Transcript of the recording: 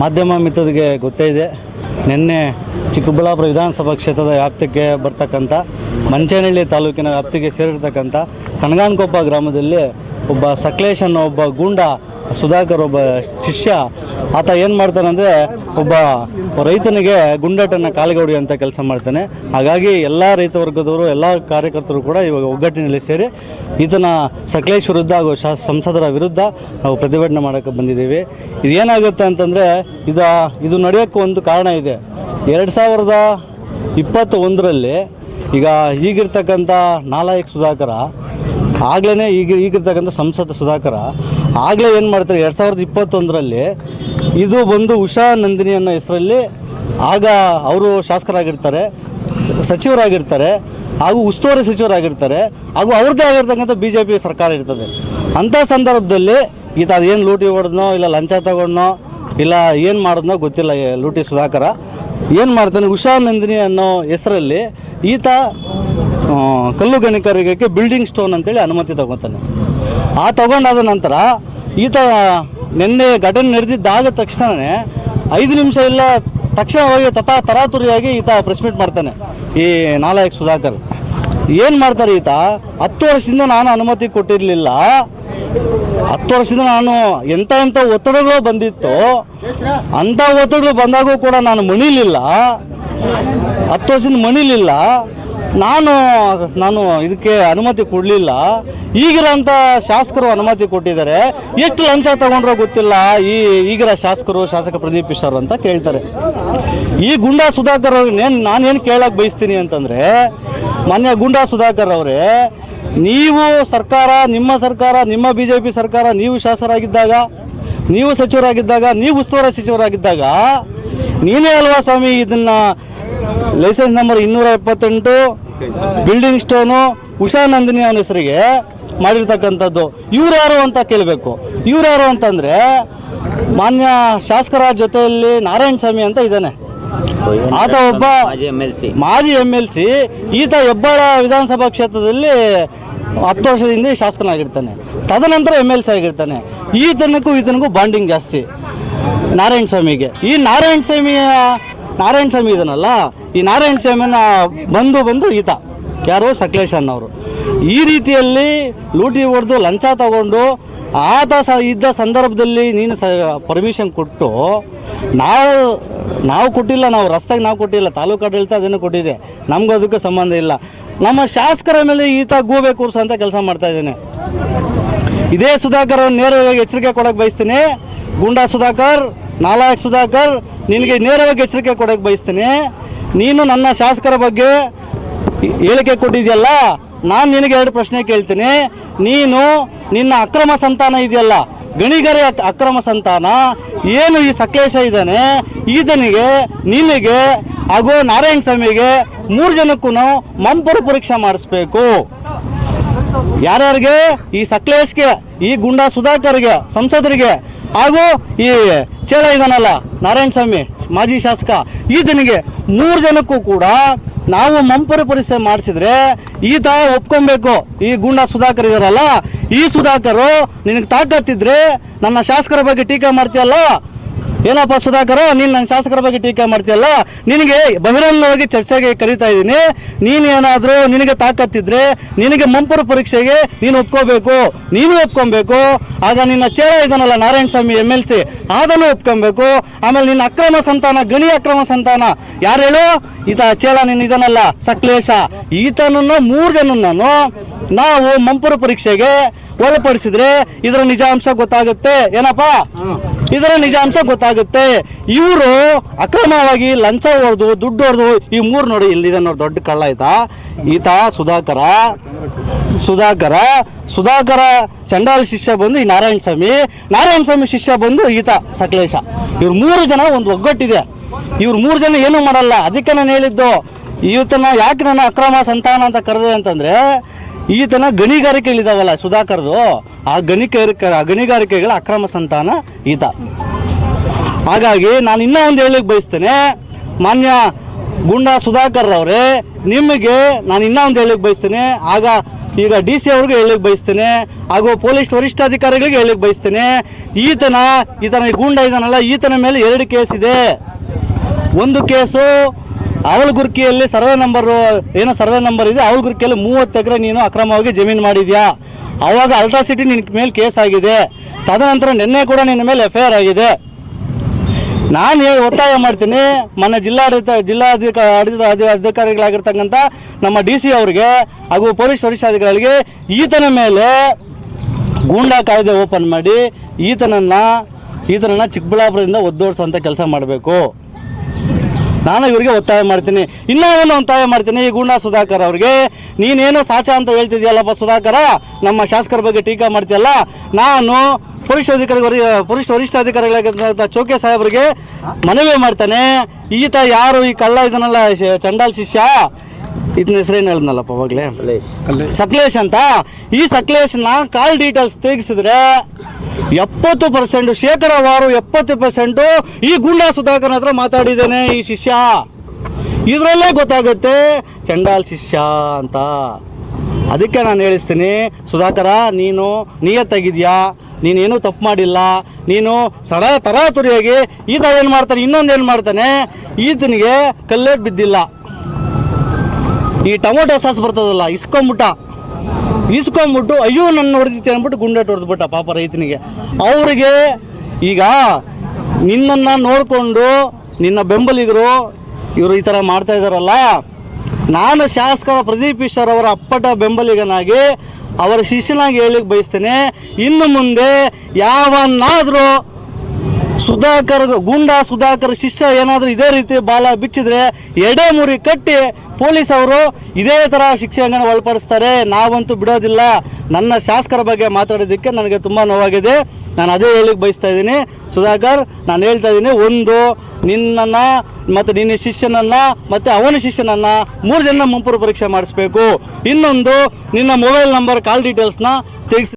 ಮಾಧ್ಯಮ ಮಿತ್ರರಿಗೆ ಗೊತ್ತೇ ಇದೆ. ನಿನ್ನೆ ಚಿಕ್ಕಬಳ್ಳಾಪುರ ವಿಧಾನಸಭಾ ಕ್ಷೇತ್ರದ ವ್ಯಾಪ್ತಿಗೆ ಬರ್ತಕ್ಕಂಥ ಮಂಚೇನಹಳ್ಳಿ ತಾಲೂಕಿನ ವ್ಯಾಪ್ತಿಗೆ ಸೇರಿರ್ತಕ್ಕಂಥ ಕನಗಾನ್ಕೊಪ್ಪ ಗ್ರಾಮದಲ್ಲಿ ಒಬ್ಬ ಸಕ್ಲೇಶ್ ಅನ್ನೋ ಒಬ್ಬ ಗೂಂಡ ಸುಧಾಕರ್ ಒಬ್ಬ ಶಿಷ್ಯ ಆತ ಏನು ಮಾಡ್ತಾನೆ ಅಂದರೆ ಒಬ್ಬ ರೈತನಿಗೆ ಗುಂಡಾಟನ ಕಾಲಿಗೆ ಹೊಡೆಯುವಂಥ ಕೆಲಸ ಮಾಡ್ತಾನೆ. ಹಾಗಾಗಿ ಎಲ್ಲ ರೈತ ವರ್ಗದವರು, ಎಲ್ಲ ಕಾರ್ಯಕರ್ತರು ಕೂಡ ಇವಾಗ ಒಗ್ಗಟ್ಟಿನಲ್ಲಿ ಸೇರಿ ಈತನ ಸಕಲೇಶ್ ವಿರುದ್ಧ ಹಾಗೂ ಸಂಸದರ ವಿರುದ್ಧ ನಾವು ಪ್ರತಿಭಟನೆ ಮಾಡೋಕ್ಕೆ ಬಂದಿದ್ದೀವಿ. ಇದೇನಾಗುತ್ತೆ ಅಂತಂದರೆ ಇದು ಇದು ನಡೆಯೋಕ್ಕೆ ಒಂದು ಕಾರಣ ಇದೆ. ಎರಡು ಸಾವಿರದ ಇಪ್ಪತ್ತ ಒಂದರಲ್ಲಿ ಈಗ ಈಗಿರ್ತಕ್ಕಂಥ ನಾಲಾಯಕ್ ಸುಧಾಕರ ಆಗ್ಲೇ ಈಗ ಈಗಿರ್ತಕ್ಕಂಥ ಸಂಸದ ಸುಧಾಕರ ಆಗಲೇ ಏನು ಮಾಡ್ತಾರೆ? ಎರಡು ಸಾವಿರದ ಇಪ್ಪತ್ತೊಂದರಲ್ಲಿ ಇದು ಬಂದು ಉಷಾ ನಂದಿನಿ ಅನ್ನೋ ಹೆಸರಲ್ಲಿ ಆಗ ಅವರು ಶಾಸಕರಾಗಿರ್ತಾರೆ, ಸಚಿವರಾಗಿರ್ತಾರೆ, ಹಾಗೂ ಉಸ್ತುವಾರಿ ಸಚಿವರಾಗಿರ್ತಾರೆ, ಹಾಗೂ ಅವ್ರದ್ದೇ ಆಗಿರ್ತಕ್ಕಂಥ ಬಿ ಜೆ ಪಿ ಸರ್ಕಾರ ಇರ್ತದೆ. ಅಂಥ ಸಂದರ್ಭದಲ್ಲಿ ಈತ ಅದೇನು ಲೂಟಿ ಹೊಡೆದ್ನೋ, ಇಲ್ಲ ಲಂಚ ತಗೊಂಡ್ನೋ, ಇಲ್ಲ ಏನು ಮಾಡಿದ್ನೋ ಗೊತ್ತಿಲ್ಲ ಲೂಟಿ ಸುಧಾಕರ. ಏನು ಮಾಡ್ತಾನೆ ಉಷಾ ನಂದಿನಿ ಅನ್ನೋ ಹೆಸರಲ್ಲಿ ಈತ ಕಲ್ಲು ಗಣಿಕರಿಗೆ ಬಿಲ್ಡಿಂಗ್ ಸ್ಟೋನ್ ಅಂತೇಳಿ ಅನುಮತಿ ತಗೊತಾನೆ. ಆ ತಗೊಂಡಾದ ನಂತರ ಈತ ನಿನ್ನೆ ಘಟನೆ ನಡೆದಿದ್ದಾದ ತಕ್ಷಣವೇ ಐದು ನಿಮಿಷ ಇಲ್ಲ, ತಕ್ಷಣವಾಗಿ ತಥಾ ತರಾತುರಿಯಾಗಿ ಈತ ಪ್ರೆಸ್ ಮೀಟ್ ಮಾಡ್ತಾನೆ, ಈ ನಾಲಾಯಕ್ ಸುಧಾಕರ್. ಏನು ಮಾಡ್ತಾರೆ ಈತ? ಹತ್ತು ವರ್ಷದಿಂದ ನಾನು ಅನುಮತಿ ಕೊಟ್ಟಿರಲಿಲ್ಲ. ಹತ್ತು ವರ್ಷದಿಂದ ನಾನು ಎಂಥ ಎಂಥ ಒತ್ತಡಗಳು ಬಂದಿತ್ತು, ಅಂಥ ಒತ್ತಡಗಳು ಬಂದಾಗೂ ಕೂಡ ನಾನು ಮಣಿಲಿಲ್ಲ. ಹತ್ತು ವರ್ಷದಿಂದ ಮಣಿಲಿಲ್ಲ. ನಾನು ನಾನು ಇದಕ್ಕೆ ಅನುಮತಿ ಕೊಡಲಿಲ್ಲ. ಈಗಿರೋಂಥ ಶಾಸಕರು ಅನುಮತಿ ಕೊಟ್ಟಿದ್ದಾರೆ. ಎಷ್ಟು ಲಂಚ ತಗೊಂಡ್ರೋ ಗೊತ್ತಿಲ್ಲ. ಈ ಈಗಿರೋ ಶಾಸಕರು ಶಾಸಕ ಪ್ರದೀಪ್ ಈಶ್ವರ್ ಅಂತ ಕೇಳ್ತಾರೆ. ಈ ಗುಂಡಾ ಸುಧಾಕರ್ ನಾನು ನಾನೇನು ಕೇಳಕ್ಕೆ ಬಯಸ್ತೀನಿ ಅಂತಂದರೆ, ಮಾನ್ಯ ಗುಂಡಾ ಸುಧಾಕರ್ ಅವರೇ, ನೀವು ಸರ್ಕಾರ, ನಿಮ್ಮ ಸರ್ಕಾರ, ನಿಮ್ಮ ಬಿ ಸರ್ಕಾರ, ನೀವು ಶಾಸಕರಾಗಿದ್ದಾಗ, ನೀವು ಸಚಿವರಾಗಿದ್ದಾಗ, ನೀವು ಉಸ್ತುವಾರಿ ಸಚಿವರಾಗಿದ್ದಾಗ, ನೀನೇ ಅಲ್ವಾ ಸ್ವಾಮಿ ಇದನ್ನ ಲೈಸೆನ್ಸ್ ನಂಬರ್ ಇನ್ನೂರ ಎಪ್ಪತ್ತೆಂಟು ಬಿಲ್ಡಿಂಗ್ ಸ್ಟೋನು ಉಷಾ ನಂದಿನಿ ಅವನ ಹೆಸರಿಗೆ ಮಾಡಿರ್ತಕ್ಕಂಥದ್ದು. ಇವ್ರು ಯಾರು ಅಂತ ಕೇಳಬೇಕು. ಇವ್ರು ಯಾರು ಅಂತಂದರೆ ಮಾನ್ಯ ಶಾಸಕರ ಜೊತೆಯಲ್ಲಿ ನಾರಾಯಣ ಸ್ವಾಮಿ ಅಂತ ಇದ್ದಾನೆ. ಆತ ಒಬ್ಬ ಮಾಜಿ ಎಂ ಎಲ್ ಸಿ. ಈತ ಹೆಬ್ಬಾಳ ವಿಧಾನಸಭಾ ಕ್ಷೇತ್ರದಲ್ಲಿ ಹತ್ತು ವರ್ಷದಿಂದ ಶಾಸಕನಾಗಿರ್ತಾನೆ. ತದನಂತರ ಎಂ ಎಲ್ ಸಿ ಆಗಿರ್ತಾನೆ. ಈತನಕ್ಕೂ ಈತನಿಗೂ ಬಾಂಡಿಂಗ್ ಜಾಸ್ತಿ. ನಾರಾಯಣ ಸ್ವಾಮಿಗೆ. ಈ ನಾರಾಯಣ ಸ್ವಾಮಿಯ ನಾರಾಯಣ ಸ್ವಾಮಿ ಇದನ್ನಲ್ಲ ಈ ನಾರಾಯಣ ಸ್ವಾಮಿನ ಬಂದು ಬಂದು ಈತ, ಯಾರು ಸಕಲೇಶ್ ಅನ್ನೋರು. ಈ ರೀತಿಯಲ್ಲಿ ಲೂಟಿ ಹೊಡೆದು ಲಂಚ ತಗೊಂಡು ಆತ ಸ ಇದ್ದ ಸಂದರ್ಭದಲ್ಲಿ ನೀನು ಸ ಪರ್ಮಿಷನ್ ಕೊಟ್ಟು, ನಾವು ನಾವು ಕೊಟ್ಟಿಲ್ಲ, ನಾವು ರಸ್ತೆಗೆ ನಾವು ಕೊಟ್ಟಿಲ್ಲ, ತಾಲೂಕು ಆಡಳಿತ ಅದನ್ನು ಕೊಟ್ಟಿದೆ. ನಮ್ಗೆ ಅದಕ್ಕೆ ಸಂಬಂಧ ಇಲ್ಲ. ನಮ್ಮ ಶಾಸಕರ ಮೇಲೆ ಈತ ಗೂಬೆ ಕೂರ್ಸೋ ಅಂತ ಕೆಲಸ ಮಾಡ್ತಾ ಇದ್ದೇನೆ. ಇದೇ ಸುಧಾಕರ್ ನೇರವಾಗಿ ಎಚ್ಚರಿಕೆ ಕೊಡೋಕೆ ಬಯಸ್ತೀನಿ. ಗುಂಡಾ ಸುಧಾಕರ್ ನಾಲಾಯಕ್ ಸುಧಾಕರ್, ನಿನಗೆ ನೇರವಾಗಿ ಎಚ್ಚರಿಕೆ ಕೊಡೋಕೆ ಬಯಸ್ತೀನಿ. ನೀನು ನನ್ನ ಶಾಸಕರ ಬಗ್ಗೆ ಹೇಳಿಕೆ ಕೊಟ್ಟಿದೆಯಲ್ಲ, ನಾನು ನಿನಗೆ ಎರಡು ಪ್ರಶ್ನೆ ಕೇಳ್ತೀನಿ. ನೀನು ನಿನ್ನ ಅಕ್ರಮ ಸಂತಾನ ಇದೆಯಲ್ಲ, ಗಣಿಗರೆ ಅಕ್ರಮ ಸಂತಾನ, ಏನು ಈ ಸಕಲೇಶ ಇದ್ದಾನೆ? ಈತನಿಗೆ, ನಿನಗೆ, ಹಾಗೂ ನಾರಾಯಣ ಸ್ವಾಮಿಗೆ ಮೂರು ಜನಕ್ಕೂ ಮಂಪರು ಪರೀಕ್ಷೆ ಮಾಡಿಸ್ಬೇಕು. ಯಾರ್ಯಾರಿಗೆ? ಈ ಸಕ್ಲೇಶ್ಗೆ ಈ ಗುಂಡಾ ಸುಧಾಕರ್ಗೆ, ಸಂಸದರಿಗೆ ಹಾಗೂ ಈ ಚೇಳ ಇದನ್ನಲ್ಲ ನಾರಾಯಣ ಸ್ವಾಮಿ, ಮಾಜಿ ಶಾಸಕ ಈತನಿಗೆ ಮೂರು ಜನಕ್ಕೂ ಕೂಡ ನಾವು ಮಂಪರು ಪರೀಕ್ಷೆ ಮಾಡಿಸಿದ್ರೆ ಈತ ಒಪ್ಕೊಬೇಕು. ಈ ಗುಂಡ ಸುಧಾಕರ್ ಇದಾರಲ್ಲ, ಈ ಸುಧಾಕರು ನಿನಗೆ ತಾಕತ್ತಿದ್ರೆ ನನ್ನ ಶಾಸಕರ ಬಗ್ಗೆ ಟೀಕೆ ಮಾಡ್ತೀಯಲ್ಲ? ಏನಪ್ಪ ಸುಧಾಕರ, ನೀನು ನನ್ನ ಶಾಸಕರ ಬಗ್ಗೆ ಟೀಕೆ ಮಾಡ್ತೀಯಲ್ಲ? ನಿನಗೆ ಬಹಿರಂಗವಾಗಿ ಚರ್ಚೆಗೆ ಕರೀತಾ ಇದ್ದೀನಿ. ನೀನೇನಾದರೂ ನಿನಗೆ ತಾಕತ್ತಿದ್ರೆ ನಿನಗೆ ಮಂಪುರ ಪರೀಕ್ಷೆಗೆ ನೀನು ಒಪ್ಕೋಬೇಕು. ನೀನು ಒಪ್ಕೊಬೇಕು. ಆಗ ನಿನ್ನ ಚೇರ ಇದನ್ನಲ್ಲ Narayana Swamy M L C, ಅದನ್ನು ಒಪ್ಕೊಬೇಕು. ಆಮೇಲೆ ನಿನ್ನ ಅಕ್ರಮ ಸಂತಾನ, ಗಣಿ ಅಕ್ರಮ ಸಂತಾನ. ಯಾರು ಹೇಳು? ಈತ ಚೇಳ ನಿನ್ನ ಇದನ್ನಲ್ಲ ಸಕ್ಲೇಶ. ಈತನನ್ನು ಮೂರು ಜನನನ್ನು ನಾವು ಮಂಪುರ ಪರೀಕ್ಷೆಗೆ ಒಳಪಡಿಸಿದ್ರೆ ಇದರ ನಿಜಾಂಶ ಗೊತ್ತಾಗುತ್ತೆ. ಏನಪ್ಪ? ಇದರ ನಿಜಾಂಶ ಗೊತ್ತಾಗುತ್ತೆ. ಇವರು ಅಕ್ರಮವಾಗಿ ಲಂಚ ಹೊಡೆದು, ದುಡ್ಡು ಹೊಡೆದು ಈ ಮೂರು ನೋಡಿ ಇಲ್ಲಿದೆ ನೋಡಿ ದೊಡ್ಡ ಕಳ್ಳ ಆಯ್ತಾ ಈತ ಸುಧಾಕರ. ಸುಧಾಕರ. ಸುಧಾಕರ ಚಂಡಾಲ ಶಿಷ್ಯ ಬಂದು ಈ ನಾರಾಯಣ ಸ್ವಾಮಿ. ನಾರಾಯಣ ಸ್ವಾಮಿ ಶಿಷ್ಯ ಬಂದು ಈತ ಸಕಲೇಶ. ಇವ್ರು ಮೂರು ಜನ ಒಂದು ಒಗ್ಗಟ್ಟಿದೆ. ಇವ್ರು ಮೂರು ಜನ ಏನೂ ಮಾಡಲ್ಲ. ಅದಕ್ಕೆ ನಾನು ಹೇಳಿದ್ದು, ಈತನ ಯಾಕೆ ನನ್ನ ಅಕ್ರಮ ಸಂತಾನ ಅಂತ ಕರೆದೆ ಅಂತಂದ್ರೆ, ಈತನ ಗಣಿಗಾರಿಕೆಗಳಿದಾವಲ್ಲ ಸುಧಾಕರ್ದು. ಆ ಗಣಿಗಾರಿಕೆ ಗಣಿಗಾರಿಕೆಗಳ ಅಕ್ರಮ ಸಂತಾನ ಈತ. ಹಾಗಾಗಿ ನಾನು ಇನ್ನೂ ಒಂದು ಹೇಳಿಕ್ಕೆ ಬಯಸ್ತೇನೆ, ಮಾನ್ಯ ಗುಂಡಾ ಸುಧಾಕರ್ ಅವರೇ ನಿಮಗೆ ನಾನು ಇನ್ನೂ ಒಂದು ಹೇಳಿಕ್ ಬಯಸ್ತೇನೆ, ಆಗ ಈಗ ಡಿ ಸಿ ಅವ್ರಿಗೆ ಹೇಳಲಿಕ್ಕೆ ಬಯಸ್ತೇನೆ, ಹಾಗೂ ಪೊಲೀಸ್ ವರಿಷ್ಠಾಧಿಕಾರಿಗಳಿಗೆ ಹೇಳಲಿಕ್ಕೆ ಬಯಸ್ತೇನೆ, ಈತನ ಈತನ ಗೂಂಡ ಇದನ್ನಲ್ಲ ಈತನ ಮೇಲೆ ಎರಡು ಕೇಸ್ ಇದೆ. ಒಂದು ಕೇಸು ಅವಳಗುರ್ಕಿಯಲ್ಲಿ ಸರ್ವೆ ನಂಬರ್, ಏನೋ ಸರ್ವೆ ನಂಬರ್ ಇದೆ ಅವಳಗುರ್ಕಿಯಲ್ಲಿ ಮೂವತ್ತು ಎಕರೆ ನೀನು ಅಕ್ರಮವಾಗಿ ಜಮೀನು ಮಾಡಿದ್ಯಾ? ಅವಾಗ ಅಲ್ಟ್ರಾಸಿಟಿ ನಿನ್ನ ಮೇಲೆ ಕೇಸ್ ಆಗಿದೆ. ತದನಂತರ ನಿನ್ನೆ ಕೂಡ ನಿನ್ನ ಮೇಲೆ ಎಫ್ ಐ ಆಗಿದೆ. ನಾನು ಒತ್ತಾಯ ಮಾಡ್ತೀನಿ? ಮೊನ್ನೆ ಜಿಲ್ಲಾಡಳಿತ, ಜಿಲ್ಲಾಧಿಕ ಅಧಿಕಾರಿಗಳಾಗಿರ್ತಕ್ಕಂಥ ನಮ್ಮ ಡಿ ಸಿ ಅವರಿಗೆ ಹಾಗೂ ಪೊಲೀಸ್ ವರಿಷ್ಠಾಧಿಕಾರಿಗಳಿಗೆ ಈತನ ಮೇಲೆ ಗೂಂಡಾ ಕಾಯ್ದೆ ಓಪನ್ ಮಾಡಿ ಈತನನ್ನು ಈತನನ್ನು ಚಿಕ್ಕಬಳ್ಳಾಪುರದಿಂದ ಒದ್ದೋಡಿಸುವಂಥ ಕೆಲಸ ಮಾಡಬೇಕು. ನಾನು ಇವರಿಗೆ ಒತ್ತಾಯ ಮಾಡ್ತೀನಿ ಇನ್ನೂ ಒಂದು ಒತ್ತಾಯ ಮಾಡ್ತೀನಿ ಈ ಗೂಂಡಾ ಸುಧಾಕರ್ ಅವ್ರಿಗೆ. ನೀನೇನು ಸಾಚ ಅಂತ ಹೇಳ್ತಿದ್ಯಲ್ಲಪ್ಪ ಸುಧಾಕರ? ನಮ್ಮ ಶಾಸಕರ ಬಗ್ಗೆ ಟೀಕಾ ಮಾಡ್ತೀಯಲ್ಲ? ನಾನು ಪೊಲೀಸ್ ಅಧಿಕಾರಿ ಪೊಲೀಸ್ ಅಧಿಕಾರಿಗಳಾಗಿರ್ತಕ್ಕಂಥ ಚೌಕೆ ಸಾಹೇಬರಿಗೆ ಮನವಿ ಮಾಡ್ತಾನೆ. ಈತ ಯಾರು ಈ ಕಳ್ಳ ಇದನ್ನೆಲ್ಲ ಚಂಡಾಲ್ ಶಿಷ್ಯ? ಇದನ್ನ ಹೆಸರೇನು ಹೇಳಿದ್ನಲ್ಲಪ್ಪ ಅವಾಗಲೇ? ಸಕ್ಲೇಶ್. ಅಂತ? ಈ ಸಕ್ಲೇಶ್ನ ಕಾಲ್ ಡೀಟೇಲ್ಸ್ ತೆಗೆಸಿದ್ರೆ ಎಪ್ಪತ್ತು ಪರ್ಸೆಂಟ್ ಶೇಕಡಾವಾರು ಎಪ್ಪತ್ತು ಪರ್ಸೆಂಟು ಈ ಗುಂಡ ಸುಧಾಕರ್ ಹತ್ರ ಮಾತಾಡಿದ್ದೇನೆ ಈ ಶಿಷ್ಯ. ಇದರಲ್ಲೇ ಗೊತ್ತಾಗುತ್ತೆ ಚಂಡಾಲ್ ಶಿಷ್ಯ ಅಂತ. ಅದಕ್ಕೆ ನಾನು ಹೇಳಿಸ್ತೀನಿ, ಸುಧಾಕರ, ನೀನು ನಿಯತ್ತಾಗಿದ್ಯಾ ನೀನೇನು ತಪ್ಪು ಮಾಡಿಲ್ಲ? ನೀನು ಸಡ ತರಾತುರಿಯಾಗಿ ಈತ ಏನು ಮಾಡ್ತಾನೆ, ಇನ್ನೊಂದು ಏನು ಮಾಡ್ತಾನೆ? ಈತನಿಗೆ ಕಲ್ಲೇ ಬಿದ್ದಿಲ್ಲ. ಈ ಟೊಮೊಟೊ ಸಾಸ್ ಬರ್ತದಲ್ಲ, ಇಸ್ಕೊಂಬಿಟ್ಟ. ಇಸ್ಕೊಂಬಿಟ್ಟು ಅಯ್ಯೋ ನನ್ನ ಹೊಡೆದಿತ್ತೆ ಅಂದ್ಬಿಟ್ಟು ಗುಂಡಾಟ ಹೊಡೆದ್ಬಿಟ್ಟ ಪಾಪ ರೈತನಿಗೆ. ಅವರಿಗೆ ಈಗ ನಿನ್ನನ್ನು ನೋಡಿಕೊಂಡು ನಿನ್ನ ಬೆಂಬಲಿಗರು ಇವರು ಈ ಥರ ಮಾಡ್ತಾ ಇದ್ದಾರಲ್ಲ ನಾನು ಶಾಸಕರ ಪ್ರದೀಪ್ ಈಶ್ವರ್ ಅವರ ಅಪ್ಪಟ ಬೆಂಬಲಿಗನಾಗಿ ಅವರ ಶಿಷ್ಯನಾಗಿ ಹೇಳಿಕ್ಕೆ ಬಯಸ್ತೇನೆ, ಇನ್ನು ಮುಂದೆ ಯಾವನ್ನಾದರೂ ಸುಧಾಕರ್, ಗುಂಡ ಸುಧಾಕರ್ ಶಿಷ್ಯ ಏನಾದರೂ ಇದೇ ರೀತಿ ಬಾಲ ಬಿಚ್ಚಿದ್ರೆ ಎಡೆ ಮುರಿ ಕಟ್ಟಿ ಪೊಲೀಸ್ ಅವರು ಇದೇ ಥರ ಶಿಕ್ಷೆಯನ್ನು ಒಳಪಡಿಸ್ತಾರೆ ನಾವಂತೂ ಬಿಡೋದಿಲ್ಲ. ನನ್ನ ಶಾಸಕರ ಬಗ್ಗೆ ಮಾತಾಡೋದಕ್ಕೆ ನನಗೆ ತುಂಬ ನೋವಾಗಿದೆ. ನಾನು ಅದೇ ಹೇಳಿಕ್ಕೆ ಬಯಸ್ತಾ ಇದ್ದೀನಿ. ಸುಧಾಕರ್, ನಾನು ಹೇಳ್ತಾ ಇದ್ದೀನಿ, ಒಂದು, ನಿನ್ನನ್ನು ಮತ್ತು ನಿನ್ನ ಶಿಷ್ಯನನ್ನು ಮತ್ತು ಅವನ ಶಿಷ್ಯನನ್ನು ಮೂರು ಜನ ಮುಂಪುರು ಪರೀಕ್ಷೆ ಮಾಡಿಸ್ಬೇಕು. ಇನ್ನೊಂದು, ನಿನ್ನ ಮೊಬೈಲ್ ನಂಬರ್ ಕಾಲ್ ಡೀಟೇಲ್ಸ್ನ ತೆಗೆಸಿ